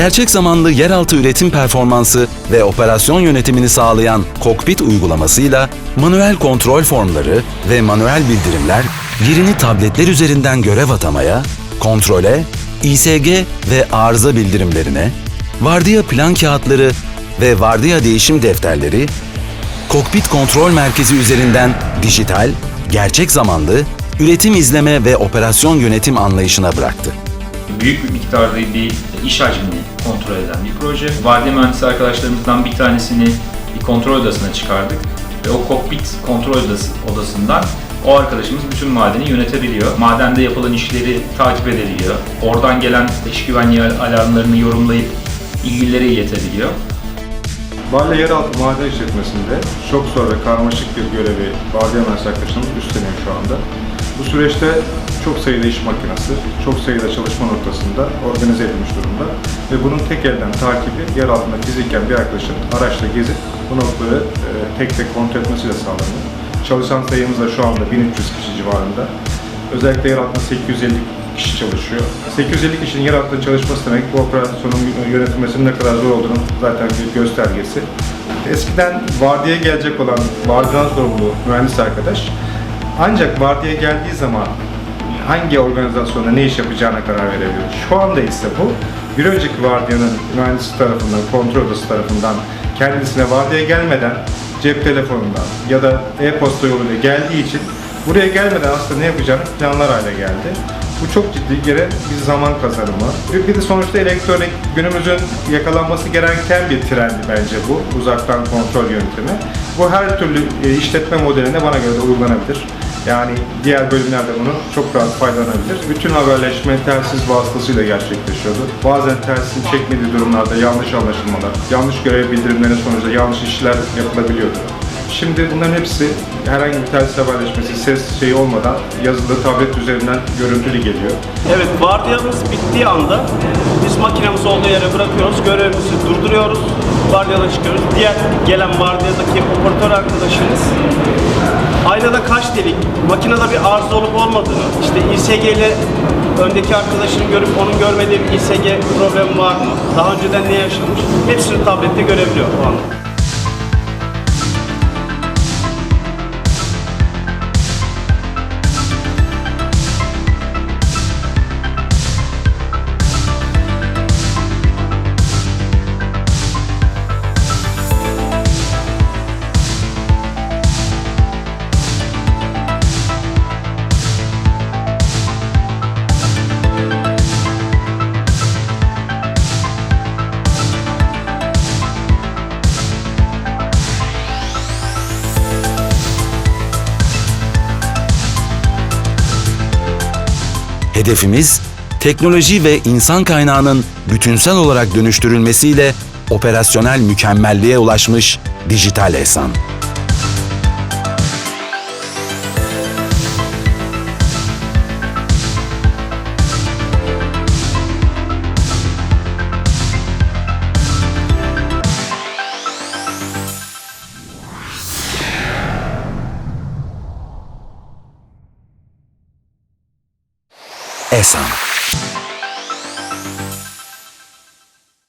Gerçek zamanlı yeraltı üretim performansı ve operasyon yönetimini sağlayan kokpit uygulamasıyla manuel kontrol formları ve manuel bildirimler yerini tabletler üzerinden görev atamaya, kontrole, İSG ve arıza bildirimlerine, vardiya plan kağıtları ve vardiya değişim defterleri, kokpit kontrol merkezi üzerinden dijital, gerçek zamanlı, üretim izleme ve operasyon yönetim anlayışına bıraktı. Büyük bir miktarda bir iş hacmini kontrol eden bir proje. Vardiya mühendisi arkadaşlarımızdan bir tanesini bir kontrol odasına çıkardık ve o kokpit kontrol odası, odasından o arkadaşımız bütün madeni yönetebiliyor. Madende yapılan işleri takip edebiliyor. Oradan gelen iş güvenliği alarmlarını yorumlayıp ilgililere iletebiliyor. Balya Yeraltı Maden İşletmesi'nde çok zor ve karmaşık bir görevi vardiya arkadaşlarımız üstleniyor şu anda. Bu süreçte çok sayıda iş makinesi, çok sayıda çalışma noktasında organize edilmiş durumda ve bunun tek elden takibi yer altında fiziken bir arkadaşın araçla gezip bu noktaları e, tek tek kontrol etmesiyle sağlanıyor. Çalışan sayımız da şu anda 1300 kişi civarında. Özellikle yer altında 850 kişi çalışıyor. 850 kişinin yer altında çalışması demek bu operasyonun yönetilmesinin ne kadar zor olduğunu zaten bir göstergesi. Eskiden vardiya gelecek olan vardiyadan sorumlu mühendis arkadaş ancak vardiya geldiği zaman hangi organizasyonda ne iş yapacağına karar verebiliyor. Şu anda ise bu bir önceki vardiyanın mühendisi tarafından, kontrol odası tarafından kendisine vardiya gelmeden cep telefonundan ya da e-posta yoluyla geldiği için buraya gelmeden aslında ne yapacağını planlar hale geldi. Bu çok ciddi yere bir zaman kazanımı. Bir- de sonuçta elektronik günümüzün yakalanması gereken bir trendi bence bu. Uzaktan kontrol yöntemi. Bu her türlü e, işletme modeline bana göre de uygulanabilir. Yani diğer bölümlerde bunu çok rahat faydalanabilir. Bütün haberleşme telsiz vasıtasıyla gerçekleşiyordu. Bazen telsisin çekmediği durumlarda yanlış anlaşılmalar, yanlış görev bildirimlerinin sonucunda yanlış işler yapılabiliyordu. Şimdi bunların hepsi herhangi bir telsiz haberleşmesi, ses şeyi olmadan yazılı tablet üzerinden görüntülü geliyor. Evet, vardiyamız bittiği anda biz makinemizi olduğu yere bırakıyoruz, görevimizi durduruyoruz, vardiyadan çıkıyoruz. Diğer gelen vardiyadaki operatör arkadaşımız aynada kaç delik, makinede bir arıza olup olmadığını, işte İSG ile öndeki arkadaşını görüp onun görmediği bir İSG problemi var mı, daha önceden ne yaşamış, hepsini tablette görebiliyor o anda. Hedefimiz teknoloji ve insan kaynağının bütünsel olarak dönüştürülmesiyle operasyonel mükemmelliğe ulaşmış dijital ESAN. Essa.